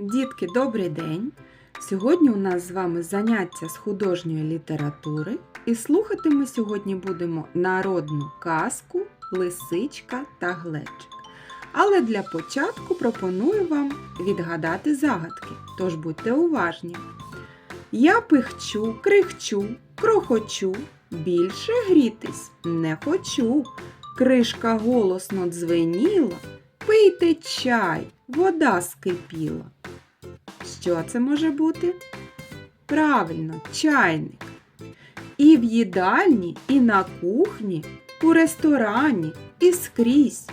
Дітки, добрий день! Сьогодні у нас з вами заняття з художньої літератури, і слухати ми сьогодні будемо народну казку Лисичка та Глечик. Але для початку пропоную вам відгадати загадки, тож будьте уважні. Я пихчу, крихчу, крохочу, більше грітись не хочу. Кришка голосно дзвеніла, пийте чай, вода скипіла. Що це може бути? Правильно, чайник. І в їдальні, і на кухні, у ресторані, і скрізь.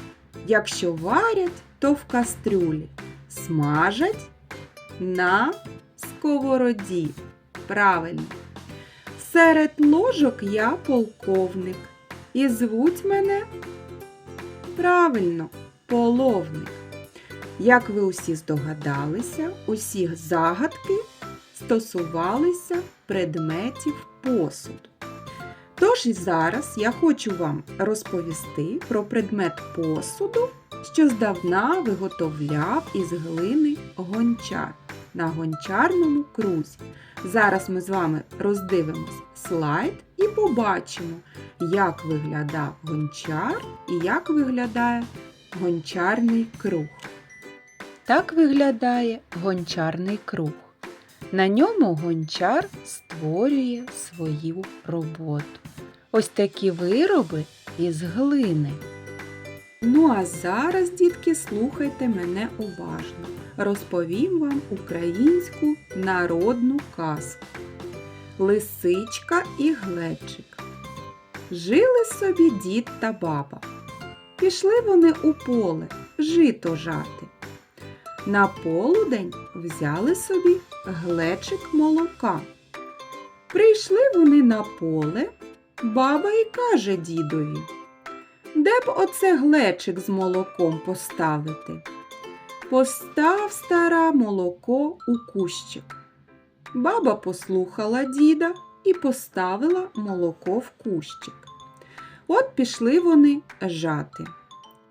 Якщо варять, то в кастрюлі, смажать на сковороді. Правильно. Серед ложок я полковник. І звуть мене правильно, половник. Як ви усі здогадалися, усі загадки стосувалися предметів посуду. Тож і зараз я хочу вам розповісти про предмет посуду, що здавна виготовляв із глини гончар на гончарному крузі. Зараз ми з вами роздивимось слайд і побачимо, як виглядав гончар і як виглядає гончарний круг. Так виглядає гончарний круг. На ньому гончар створює свою роботу. Ось такі вироби із глини. Ну а зараз, дітки, слухайте мене уважно. Розповім вам українську народну казку. Лисичка і глечик. Жили собі дід та баба. Пішли вони у поле жито жати. На полудень взяли собі глечик молока. Прийшли вони на поле, баба й каже дідові, де б оце глечик з молоком поставити? Постав стара молоко у кущик. Баба послухала діда і поставила молоко в кущик. От пішли вони жати.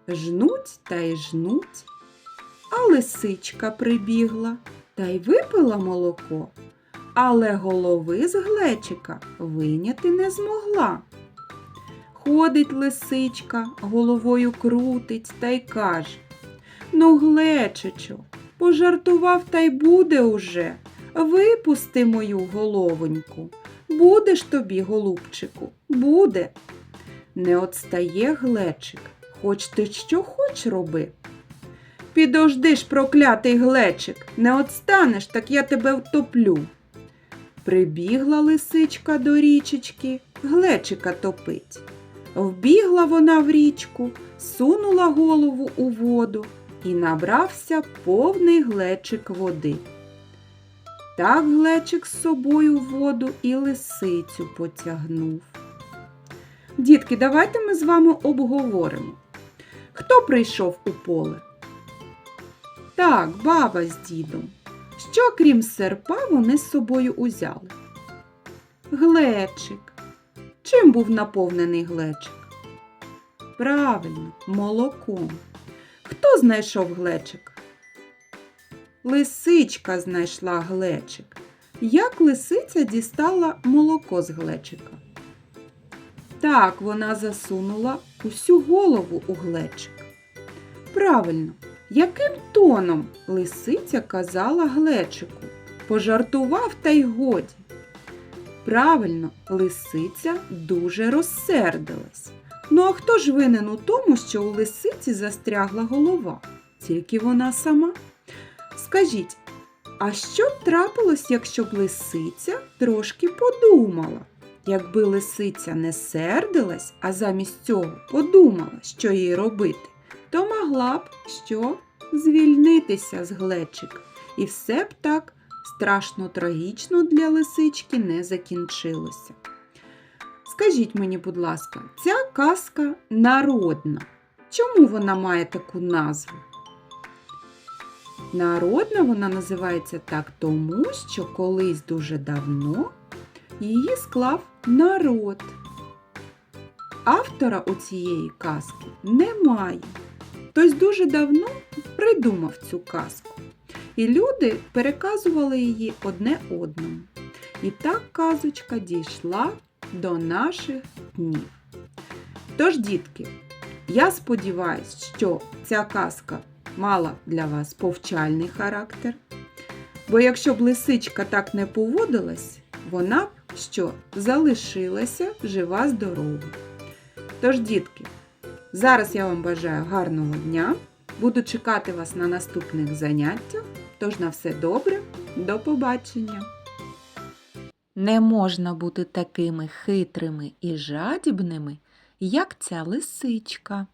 Жнуть та й жнуть. А лисичка прибігла та й випила молоко, але голови з глечика виняти не змогла. Ходить лисичка, головою крутить та й каже Ну, глечичо, пожартував та й буде уже. Випусти мою головоньку. Будеш тобі, голубчику, буде. Не отстає глечик, хоч ти що хоч роби. Підожди ж, проклятий глечик, не отстанеш, так я тебе втоплю. Прибігла лисичка до річечки, глечика топить. Вбігла вона в річку, сунула голову у воду і набрався повний глечик води. Так глечик з собою воду і лисицю потягнув. Дітки, давайте ми з вами обговоримо. Хто прийшов у поле? Так, баба з дідом. Що крім серпа вони з собою узяли? Глечик. Чим був наповнений глечик? Правильно, молоком. Хто знайшов глечик? Лисичка знайшла глечик. Як лисиця дістала молоко з глечика? Так, вона засунула усю голову у глечик. Правильно, яким тоном лисиця казала глечику? Пожартував та й годі. Правильно, лисиця дуже розсердилась. Ну а хто ж винен у тому, що у лисиці застрягла голова? Тільки вона сама. Скажіть, а що б трапилось, якщо б лисиця трошки подумала? Якби лисиця не сердилась, а замість цього подумала, що їй робити, то могла б що звільнитися з глечик. І все б так страшно трагічно для лисички не закінчилося. Скажіть мені, будь ласка, ця казка народна. Чому вона має таку назву? Народна вона називається так тому, що колись дуже давно її склав народ. Автора у цієї казки немає. Хтось дуже давно придумав цю казку. і люди переказували її одне одному. І так казочка дійшла до наших днів. Тож, дітки, я сподіваюся, що ця казка мала для вас повчальний характер. Бо якщо б лисичка так не поводилась, вона б що залишилася жива здорова. Тож, дітки, зараз я вам бажаю гарного дня. Буду чекати вас на наступних заняттях. Тож на все добре, до побачення! Не можна бути такими хитрими і жадібними, як ця лисичка.